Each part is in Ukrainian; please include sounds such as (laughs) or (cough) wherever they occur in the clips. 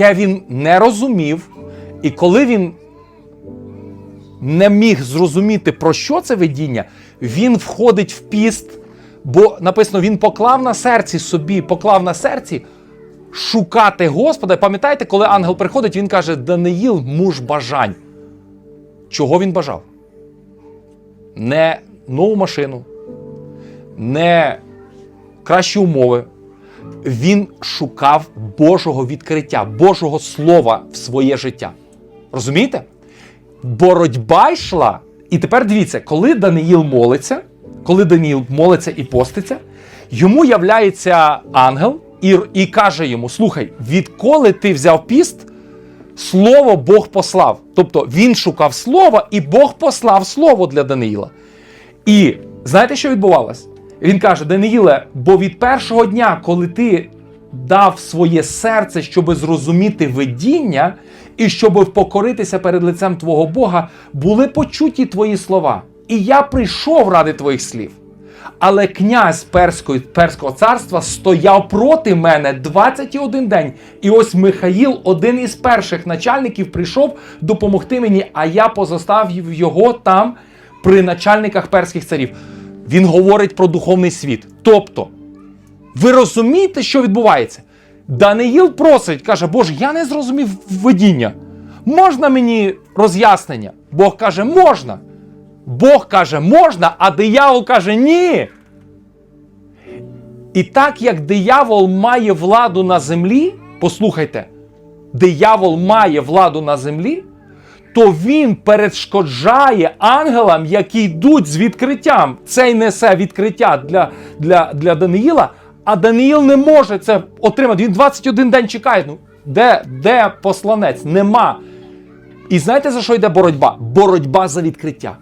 яке він не розумів, і коли він не міг зрозуміти, про що це видіння, він входить в піст, бо написано, він поклав на серці собі, поклав на серці шукати Господа. Пам'ятаєте, коли ангел приходить, він каже: Даниїл, муж бажань. Чого він бажав? Не нову машину, не кращі умови. Він шукав Божого відкриття, Божого Слова в своє життя. Розумієте? Боротьба йшла. І тепер дивіться, коли Даниїл молиться, коли Даниїл молиться і поститься, йому являється ангел і, і каже йому: Слухай, відколи ти взяв піст, слово Бог послав. Тобто він шукав слово, і Бог послав слово для Даниїла. І знаєте, що відбувалось? Він каже: Даниїле, бо від першого дня, коли ти дав своє серце, щоб зрозуміти видіння, і щоб впокоритися перед лицем твого Бога, були почуті твої слова. І я прийшов ради твоїх слів. Але князь Перської, Перського царства стояв проти мене 21 день. І ось Михаїл, один із перших начальників, прийшов допомогти мені, а я позостав його там при начальниках перських царів. Він говорить про духовний світ. Тобто, ви розумієте, що відбувається? Даниїл просить, каже, Боже, я не зрозумів видіння. Можна мені роз'яснення? Бог каже, можна. Бог каже, можна, а диявол каже, ні. І так як диявол має владу на землі, послухайте, диявол має владу на землі, то він перешкоджає ангелам, які йдуть з відкриттям. Цей несе відкриття для, для, для Даниїла, а Даниїл не може це отримати. Він 21 день чекає. Ну, де, де посланець? Нема. І знаєте, за що йде боротьба? Боротьба за відкриття.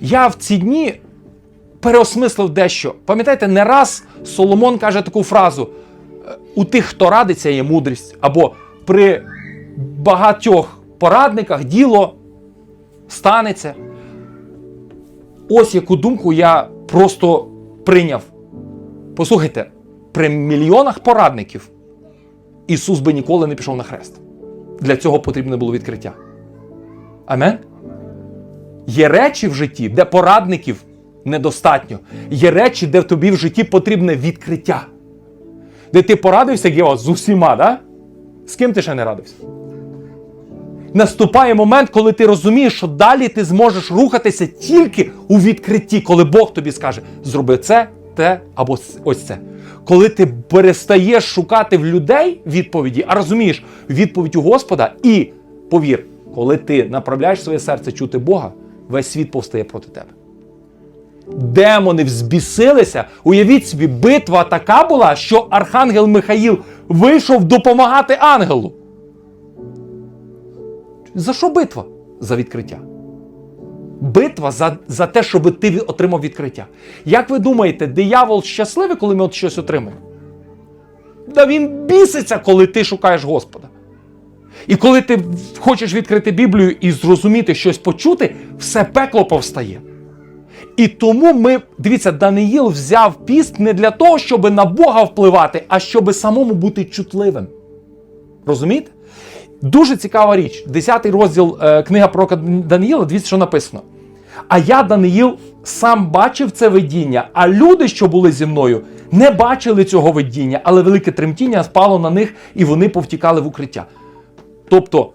Я в ці дні переосмислив дещо. Пам'ятаєте, не раз Соломон каже таку фразу: «Е, у тих, хто радиться, є мудрість, або при багатьох порадниках діло станеться. Ось яку думку я просто прийняв. Послухайте, при мільйонах порадників Ісус би ніколи не пішов на хрест. Для цього потрібне було відкриття. Амен? Є речі в житті, де порадників недостатньо. Є речі, де в тобі в житті потрібне відкриття. Де ти порадився Гео, з усіма, да? з ким ти ще не радився? Наступає момент, коли ти розумієш, що далі ти зможеш рухатися тільки у відкритті, коли Бог тобі скаже: зроби це, те або ось це. Коли ти перестаєш шукати в людей відповіді, а розумієш відповідь у Господа, і повір, коли ти направляєш своє серце чути Бога, весь світ повстає проти тебе. Демони взбісилися. Уявіть собі, битва така була, що архангел Михаїл вийшов допомагати ангелу. За що битва? За відкриття. Битва за, за те, щоб ти отримав відкриття. Як ви думаєте, диявол щасливий, коли ми от щось отримаємо? Да він біситься, коли ти шукаєш Господа. І коли ти хочеш відкрити Біблію і зрозуміти щось почути, все пекло повстає. І тому ми, дивіться, Даниїл взяв піст не для того, щоб на Бога впливати, а щоб самому бути чутливим. Розумієте? Дуже цікава річ. Десятий розділ е, книга про Даниїла, дивіться, що написано. А я, Даниїл, сам бачив це видіння, а люди, що були зі мною, не бачили цього видіння, але велике тремтіння спало на них, і вони повтікали в укриття. Тобто,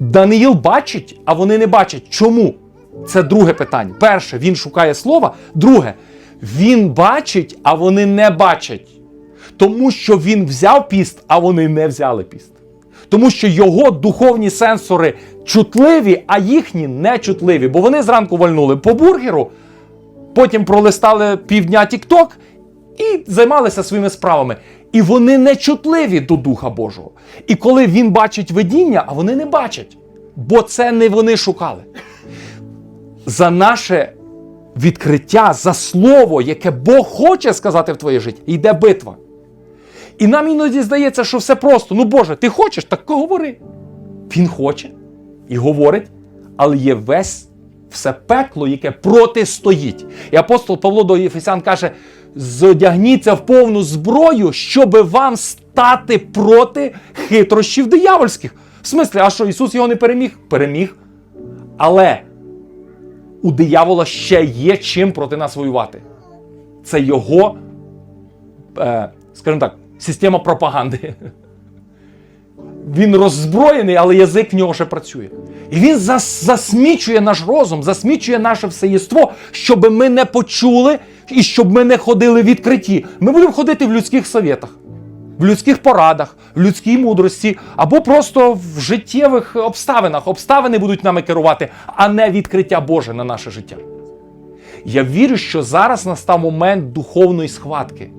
Даниїл бачить, а вони не бачать. Чому? Це друге питання. Перше, він шукає слова. Друге, він бачить, а вони не бачать. Тому що він взяв піст, а вони не взяли піст. Тому що його духовні сенсори чутливі, а їхні не чутливі. Бо вони зранку вальнули по бургеру, потім пролистали півдня TikTok і займалися своїми справами. І вони не чутливі до Духа Божого. І коли він бачить видіння, а вони не бачать, бо це не вони шукали. За наше відкриття, за слово, яке Бог хоче сказати в твоє життя, йде битва. І нам іноді здається, що все просто. Ну Боже, ти хочеш, так говори. Він хоче і говорить, але є весь все пекло, яке протистоїть. І апостол Павло до Єфесян каже: зодягніться в повну зброю, щоб вам стати проти хитрощів диявольських. В смислі, а що Ісус його не переміг? Переміг. Але у диявола ще є чим проти нас воювати. Це його, е, скажімо так, система пропаганди. Він роззброєний, але язик в нього ще працює. І він зас- засмічує наш розум, засмічує наше всеєство, щоб ми не почули і щоб ми не ходили відкриті. Ми будемо ходити в людських совєтах, в людських порадах, в людській мудрості або просто в життєвих обставинах. Обставини будуть нами керувати, а не відкриття Боже на наше життя. Я вірю, що зараз настав момент духовної схватки.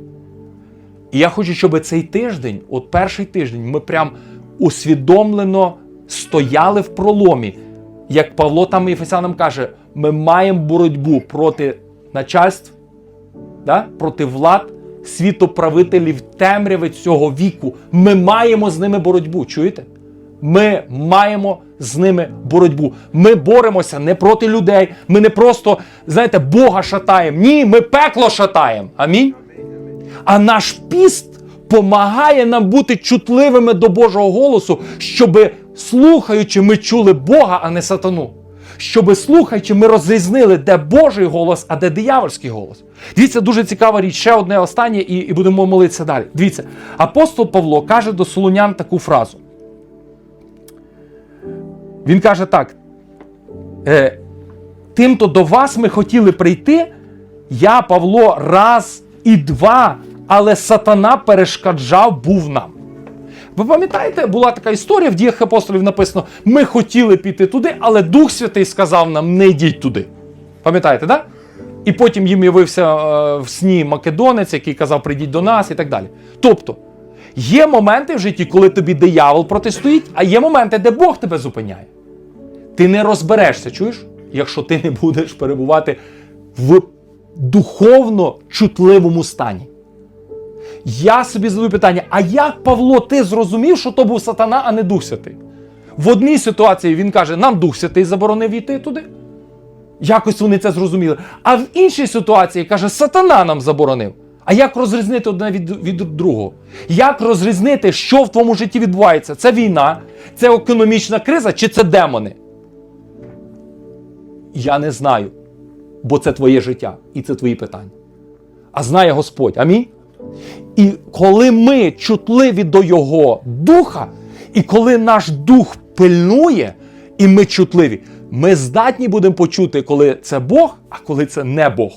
І я хочу, щоб цей тиждень, от перший тиждень, ми прям усвідомлено стояли в проломі. Як Павло там Єфесянам каже, ми маємо боротьбу проти начальств, да? проти влад, світоправителів темряви цього віку. Ми маємо з ними боротьбу. Чуєте? Ми маємо з ними боротьбу. Ми боремося не проти людей. Ми не просто, знаєте, Бога шатаємо. Ні, ми пекло шатаємо. Амінь. А наш піст помагає нам бути чутливими до Божого голосу, щоби, слухаючи, ми чули Бога, а не сатану. Щоби слухаючи, ми розрізнили, де Божий голос, а де диявольський голос. Дивіться, дуже цікава річ. Ще одне останнє, і, і будемо молитися далі. Дивіться, апостол Павло каже до Солунян таку фразу. Він каже так: е, тим-то до вас ми хотіли прийти, я, Павло, раз і два, але сатана перешкоджав був нам. Ви пам'ятаєте, була така історія в діях апостолів написано: ми хотіли піти туди, але Дух Святий сказав нам, не йдіть туди. Пам'ятаєте, так? Да? І потім їм явився е, в сні Македонець, який казав, прийдіть до нас і так далі. Тобто, є моменти в житті, коли тобі диявол протистоїть, а є моменти, де Бог тебе зупиняє. Ти не розберешся, чуєш, якщо ти не будеш перебувати в духовно чутливому стані. Я собі задаю питання: а як Павло, ти зрозумів, що то був сатана, а не Дух Святий? В одній ситуації він каже, нам Дух Святий заборонив йти туди. Якось вони це зрозуміли. А в іншій ситуації каже, сатана нам заборонив. А як розрізнити одне від, від другого? Як розрізнити, що в твоєму житті відбувається? Це війна, це економічна криза чи це демони? Я не знаю, бо це твоє життя і це твої питання. А знає Господь. Амінь. І коли ми чутливі до Його духа, і коли наш дух пильнує, і ми чутливі, ми здатні будемо почути, коли це Бог, а коли це не Бог.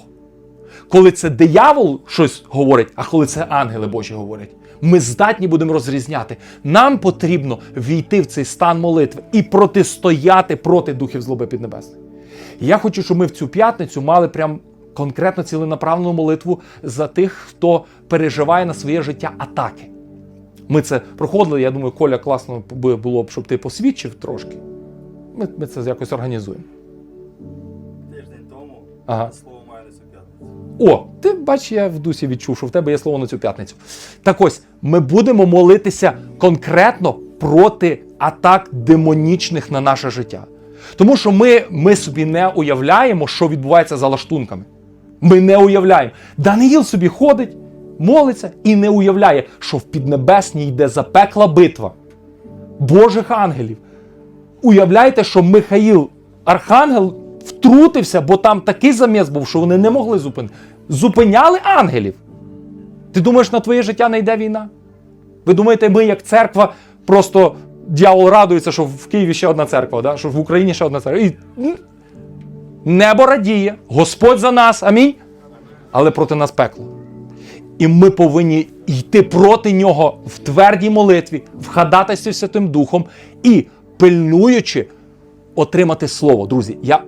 Коли це диявол щось говорить, а коли це ангели Божі говорять. Ми здатні будемо розрізняти. Нам потрібно війти в цей стан молитви і протистояти проти духів злоби піднебесної. І Я хочу, щоб ми в цю п'ятницю мали прям конкретно ціленаправлену молитву за тих, хто переживає на своє життя атаки. Ми це проходили. Я думаю, Коля класно було б, щоб ти посвідчив трошки. Ми, ми це якось організуємо. Тиждень тому Ага. слово маю на цю п'ятницю. О, ти бач, я в дусі відчув, що в тебе є слово на цю п'ятницю. Так ось, ми будемо молитися конкретно проти атак демонічних на наше життя. Тому що ми, ми собі не уявляємо, що відбувається за лаштунками. Ми не уявляємо. Даниїл собі ходить, молиться і не уявляє, що в Піднебесній йде запекла битва Божих ангелів. Уявляєте, що Михаїл, архангел, втрутився, бо там такий заміс був, що вони не могли зупинити. Зупиняли ангелів. Ти думаєш, на твоє життя не йде війна? Ви думаєте, ми, як церква, просто дьявол радується, що в Києві ще одна церква, да? що в Україні ще одна церква. І небо радіє, Господь за нас, амінь. Але проти нас пекло. І ми повинні йти проти нього в твердій молитві, в ходатайстві Святим Духом і пильнуючи отримати слово. Друзі, я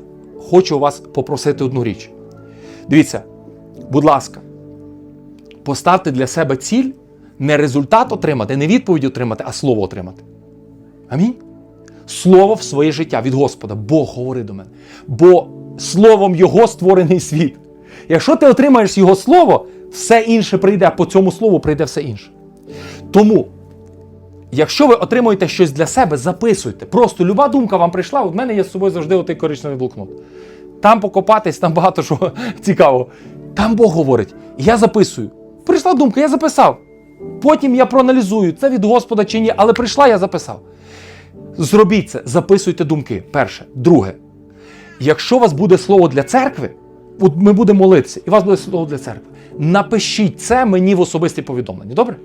хочу вас попросити одну річ. Дивіться, будь ласка, поставте для себе ціль не результат отримати, не відповідь отримати, а слово отримати. Амінь. Слово в своє життя від Господа. Бог говорить до мене. Бо словом Його створений світ. Якщо ти отримаєш Його слово, все інше прийде, по цьому слову прийде все інше. Тому, якщо ви отримуєте щось для себе, записуйте. Просто люба думка вам прийшла. У мене є з собою завжди отий коричневий блокнот. Там покопатись, там багато (laughs) що цікавого. Там Бог говорить, я записую. Прийшла думка, я записав. Потім я проаналізую, це від Господа чи ні, але прийшла, я записав. Зробіть це, записуйте думки. Перше. Друге, якщо у вас буде слово для церкви, от ми будемо молитися, і у вас буде слово для церкви, напишіть це мені в особисті повідомлення. Добре?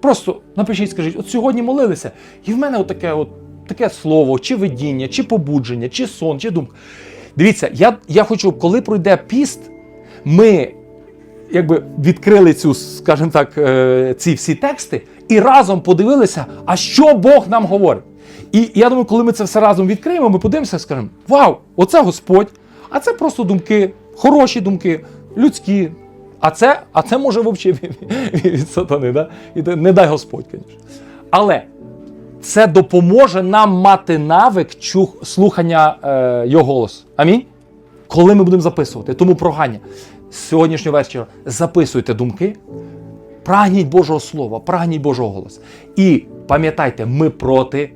Просто напишіть, скажіть, от сьогодні молилися, і в мене отаке, от, таке слово, чи видіння, чи побудження, чи сон, чи думка. Дивіться, я, я хочу, коли пройде піст, ми якби відкрили цю, скажімо так, е, ці всі тексти і разом подивилися, а що Бог нам говорить. І я думаю, коли ми це все разом відкриємо, ми подивимося і скажемо: Вау, оце Господь, а це просто думки, хороші думки, людські. А це, а це може взагалі від, сатани, да? І не дай Господь, звісно. Але це допоможе нам мати навик чух, слухання е, його голосу. Амінь коли ми будемо записувати. Тому прохання з сьогоднішнього вечора записуйте думки, прагніть Божого Слова, прагніть Божого голосу. І пам'ятайте, ми проти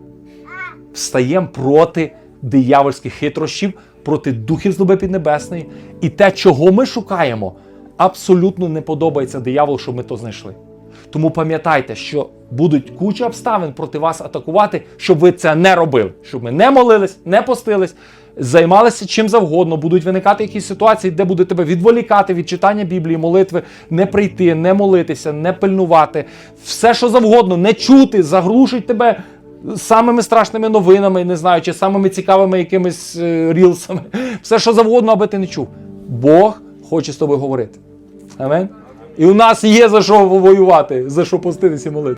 встаємо проти диявольських хитрощів, проти духів злоби піднебесної. І те, чого ми шукаємо, абсолютно не подобається дияволу, щоб ми то знайшли. Тому пам'ятайте, що будуть куча обставин проти вас атакувати, щоб ви це не робили, щоб ми не молились, не постились, займалися чим завгодно. Будуть виникати якісь ситуації, де буде тебе відволікати від читання Біблії, молитви, не прийти, не молитися, не пильнувати, все, що завгодно, не чути, заглушить тебе самими страшними новинами, не знаю, чи самими цікавими якимись е, рілсами, (laughs) все, що завгодно, аби ти не чув. Бог хоче з тобою говорити. Амен. І у нас є за що воювати, за що поститися і молити.